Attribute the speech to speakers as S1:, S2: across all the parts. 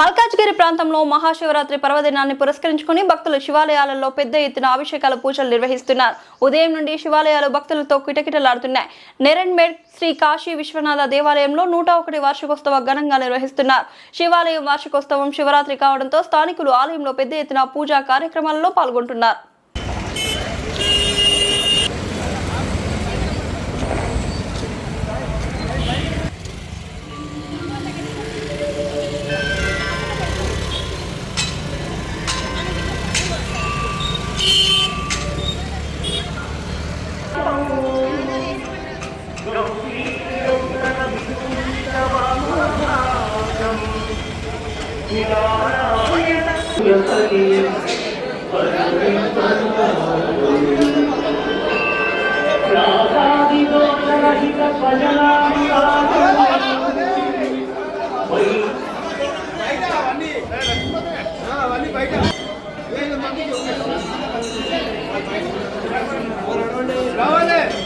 S1: మల్కాజ్గిరి ప్రాంతంలో మహాశివరాత్రి పర్వదినాన్ని పురస్కరించుకుని భక్తులు శివాలయాలలో పెద్ద ఎత్తున అభిషేకాల పూజలు నిర్వహిస్తున్నారు. ఉదయం నుండి శివాలయాలు భక్తులతో కిటకిటలాడుతున్నాయి. నెరన్మేడ్ శ్రీ కాశీ విశ్వనాథ దేవాలయంలో నూట ఒకటి వార్షికోత్సవ ఘనంగా నిర్వహిస్తున్నారు. శివాలయం వార్షికోత్సవం శివరాత్రి కావడంతో స్థానికులు ఆలయంలో పెద్ద ఎత్తున పూజా కార్యక్రమాలలో పాల్గొంటున్నారు.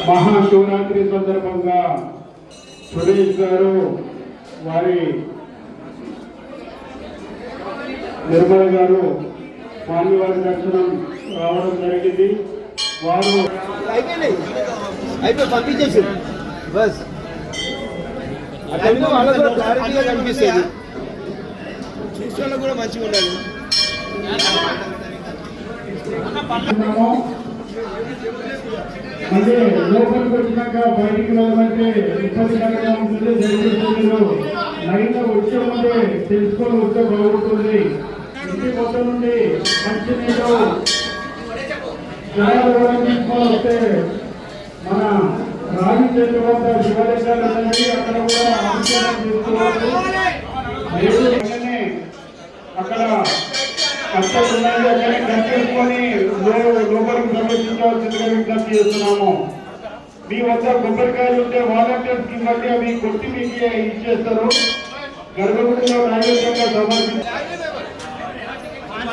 S2: మహాశివరాత్రి సందర్భంగా సురేష్ గారు వారి నిర్మల్ గారు స్వామివారి దర్శనం రావడం జరిగింది. వారు
S3: బస్. అట్లా వాళ్ళకు కూడా క్లారిటీగా కనిపిస్తుంది. చూసే వాళ్ళకు కూడా మంచిగా ఉండాలి.
S2: ఉన్నాము. అంటే లోపలికి వచ్చినాక బయటికి వెళ్ళమంటే ఇబ్బందికరంగా ఉంటుంది. దయచేసి మీరు లైన్లో వచ్చే ముందే తెలుసుకొని వస్తే బాగుంటుంది. ఇంటి మొత్తం నుండి మంచి నీళ్ళు వస్తే మన రాగి చెట్టు వద్ద శివలింగాలు ఉన్నాయి. అక్కడ కూడా అభిషేకం చేసుకోవాలి లేదు వెంటనే అక్కడ కష్టం ఉన్నది అక్కడే కట్టేసుకొని లోపలికి ప్రవేశించవలసిందిగా విజ్ఞప్తి చేస్తున్నాము. మీ వద్ద కొబ్బరికాయలు ఉంటే వాలంటీర్స్కి మళ్ళీ అవి కొట్టి మీకు ఇచ్చేస్తారు. గర్భగుడిలో నైవేద్యంగా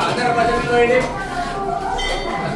S2: అందరూ ప్రజలు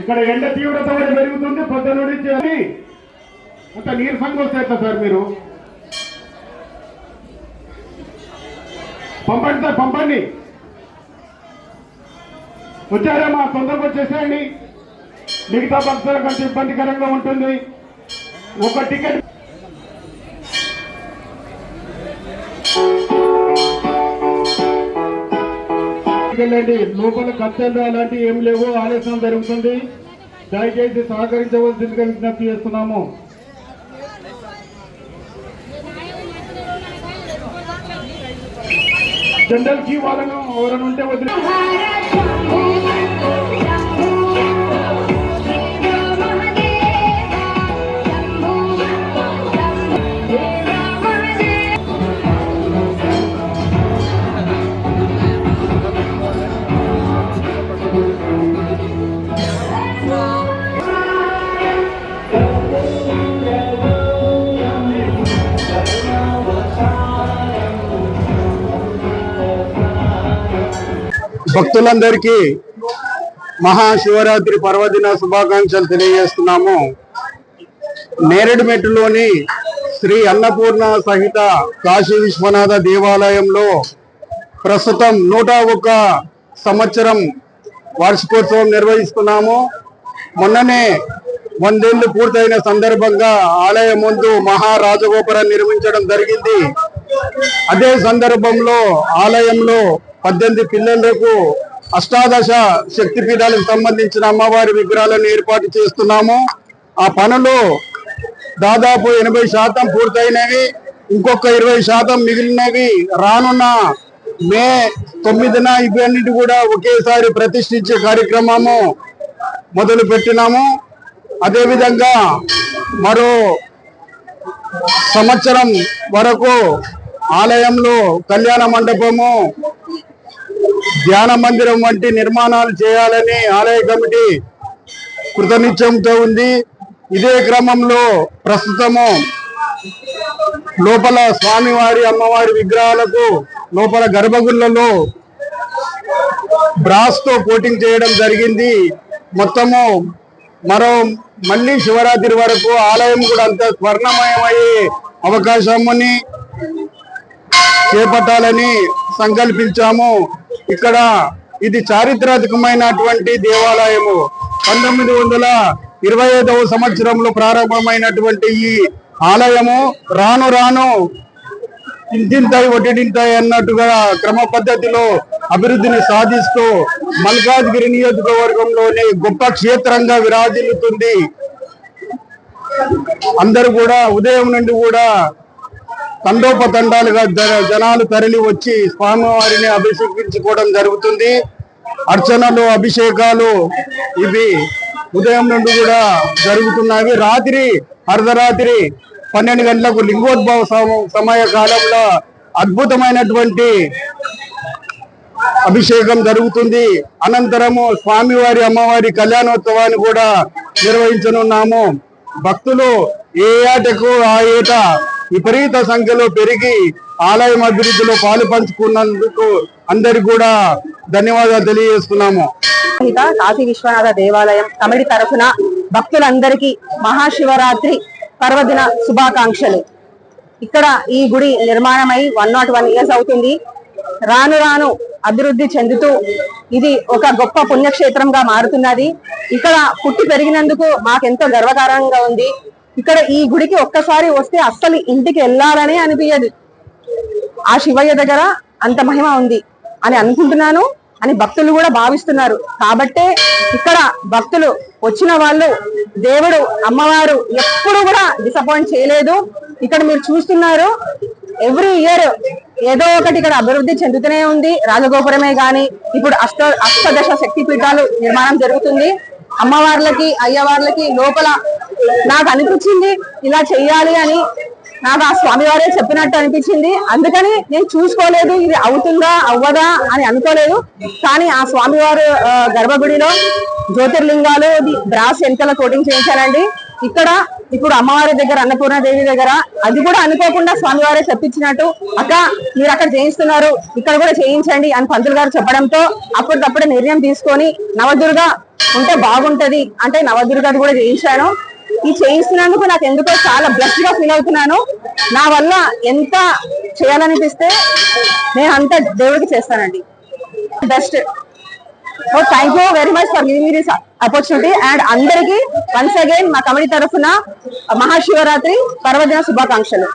S2: ఇక్కడ ఎండ తీవ్రత కూడా పెరుగుతుంది పొద్దున్న నుంచి అని అంత నీరసంగా వస్తాయి సార్ మీరు? పంపండి సార్ పంపండి. వచ్చారమ్మా తొందరగా వచ్చేసేయండి. మిగతా భక్తులు కొంచెం ఇబ్బందికరంగా ఉంటుంది. ఒక టికెట్ వెళ్ళండి లోపల కత్తెలు అలాంటివి ఏం లేవు. ఆలస్యం జరుగుతుంది. దయచేసి సహకరించవలసిందిగా విజ్ఞప్తి చేస్తున్నాము. జనరల్కి వాళ్ళను ఎవరైనా ఉంటే వదిలి భక్తులందరికీ మహాశివరాత్రి పర్వదిన శుభాకాంక్షలు తెలియజేస్తున్నాము. నేరేడుమెట్టులోని శ్రీ అన్నపూర్ణ సహిత కాశీ విశ్వనాథ దేవాలయంలో ప్రస్తుతం నూట ఒక్క సంవత్సరం వార్షికోత్సవం నిర్వహిస్తున్నాము. మొన్ననే వందేళ్ళు పూర్తయిన సందర్భంగా ఆలయం ముందు మహారాజగోపురం నిర్మించడం జరిగింది. అదే సందర్భంలో ఆలయంలో పద్దెనిమిది పిల్లలకు అష్టాదశ శక్తి పీఠాలకు సంబంధించిన అమ్మవారి విగ్రహాలను ఏర్పాటు చేస్తున్నాము. ఆ పనులు దాదాపు ఎనభై శాతం పూర్తయినవి. ఇంకొక ఇరవై శాతం మిగిలినవి రానున్న మే తొమ్మిదిన ఇవన్నిటి కూడా ఒకేసారి ప్రతిష్ఠించే కార్యక్రమము మొదలు పెట్టినాము అదేవిధంగా మరో సంవత్సరం వరకు ఆలయంలో కళ్యాణ మండపము ధ్యాన మందిరం వంటి నిర్మాణాలు చేయాలని ఆలయ కమిటీ కృతనిశ్చయంతో ఉంది. ఇదే క్రమంలో ప్రస్తుతము లోపల స్వామివారి అమ్మవారి విగ్రహాలకు లోపల గర్భగుళ్ళలో బ్రాస్తో కోటింగ్ చేయడం జరిగింది. మొత్తము మరో మళ్ళీ శివరాత్రి వరకు ఆలయం కూడా అంత స్వర్ణమయమయ్యే అవకాశముని చేపట్టాలని సంకల్పించాము. ఇక్కడ ఇది చారిత్రాత్మకమైనటువంటి దేవాలయము. పంతొమ్మిది వందల ఇరవై ఐదవ సంవత్సరంలో ప్రారంభమైనటువంటి ఈ ఆలయము రాను రాను ఇంతింతాయి ఒటింతాయి అన్నట్టుగా క్రమ పద్ధతిలో అభివృద్ధిని సాధిస్తూ మల్కాజ్గిరి నియోజకవర్గంలోని గొప్ప క్షేత్రంగా విరాజిల్లుతుంది. అందరూ కూడా ఉదయం నుండి కూడా తండోపతండాలుగా జనాలు తరలి వచ్చి స్వామివారిని అభిషేకించుకోవడం జరుగుతుంది. అర్చనలు అభిషేకాలు ఇవి ఉదయం నుండి కూడా జరుగుతున్నవి రాత్రి అర్ధరాత్రి పన్నెండు గంటలకు లింగోద్భవ సమయ కాలంలో అద్భుతమైనటువంటి అభిషేకం జరుగుతుంది. అనంతరము స్వామివారి అమ్మవారి కళ్యాణోత్సవాన్ని కూడా నిర్వహించనున్నాము. భక్తులు ఏ ఏటకు ఆ ఏట విపరీత సంఖ్యలో పెరిగి ఆలయం అభివృద్ధిలో పాలు పంచుకున్నందుకు అందరికి కూడా ధన్యవాదాలు తెలియజేస్తున్నాము.
S4: కాశీ విశ్వనాథ దేవాలయం కమిటీ తరఫున భక్తులందరికీ మహాశివరాత్రి పర్వదిన శుభాకాంక్షలు. ఇక్కడ ఈ గుడి నిర్మాణమై వన్ నాట్ వన్ ఇయర్స్ అవుతుంది. రాను రాను అభివృద్ధి చెందుతూ ఇది ఒక గొప్ప పుణ్యక్షేత్రంగా మారుతున్నది. ఇక్కడ పుట్టి పెరిగినందుకు మాకెంతో గర్వకారంగా ఉంది. ఇక్కడ ఈ గుడికి ఒక్కసారి వస్తే అస్సలు ఇంటికి వెళ్ళాలనే అనిపించదు ఆ శివయ్య దగ్గర అంత మహిమ ఉంది అని అనుకుంటున్నాను అని భక్తులు కూడా భావిస్తున్నారు. కాబట్టే ఇక్కడ భక్తులు వచ్చిన వాళ్ళు దేవుడు అమ్మవారు ఎప్పుడు కూడా డిసప్పాయింట్ చేయలేదు. ఇక్కడ మీరు చూస్తున్నారు ఎవ్రీ ఇయర్ ఏదో ఒకటి ఇక్కడ అభివృద్ధి చెందుతూనే ఉంది. రాజగోపురమే గాని ఇప్పుడు అష్ట అష్టదశ శక్తి పీఠాలు నిర్మాణం జరుగుతుంది. అమ్మవార్లకి అయ్యవార్లకి లోపల నాకు అనిపించింది ఇలా చెయ్యాలి అని. నాకు ఆ స్వామివారే చెప్పినట్టు అనిపించింది. అందుకని నేను చూసుకోలేదు ఇది అవుతుందా అవ్వదా అని అనుకోలేదు. కానీ ఆ స్వామివారు గర్భగుడిలో జ్యోతిర్లింగాలు బ్రాస్ ఎంతల కోటింగ్ చేయించానండి ఇక్కడ ఇప్పుడు అమ్మవారి దగ్గర అన్నపూర్ణాదేవి దగ్గర అది కూడా అనుకోకుండా స్వామివారే చెప్పించినట్టు అక్క మీరు అక్కడ చేయిస్తున్నారు ఇక్కడ కూడా చేయించండి అని పంతులు గారు చెప్పడంతో అప్పటికప్పుడు నిర్ణయం తీసుకొని నవదుర్గ ఉంటే బాగుంటది అంటే నవదుర్గది కూడా చేయించాను. ఈ చేయిస్తున్నందుకు నాకు ఎందుకో చాలా బ్లెస్డ్గా ఫీల్ అవుతున్నాను. నా వల్ల ఎంత చేయాలనిపిస్తే నేను అంత దేవుడికి చేస్తానండి. Best so thank you very much for giving this opportunity and అందరికీ వన్స్ అగైన్ మా కమిటీ తరఫున మహాశివరాత్రి పర్వదిన శుభాకాంక్షలు.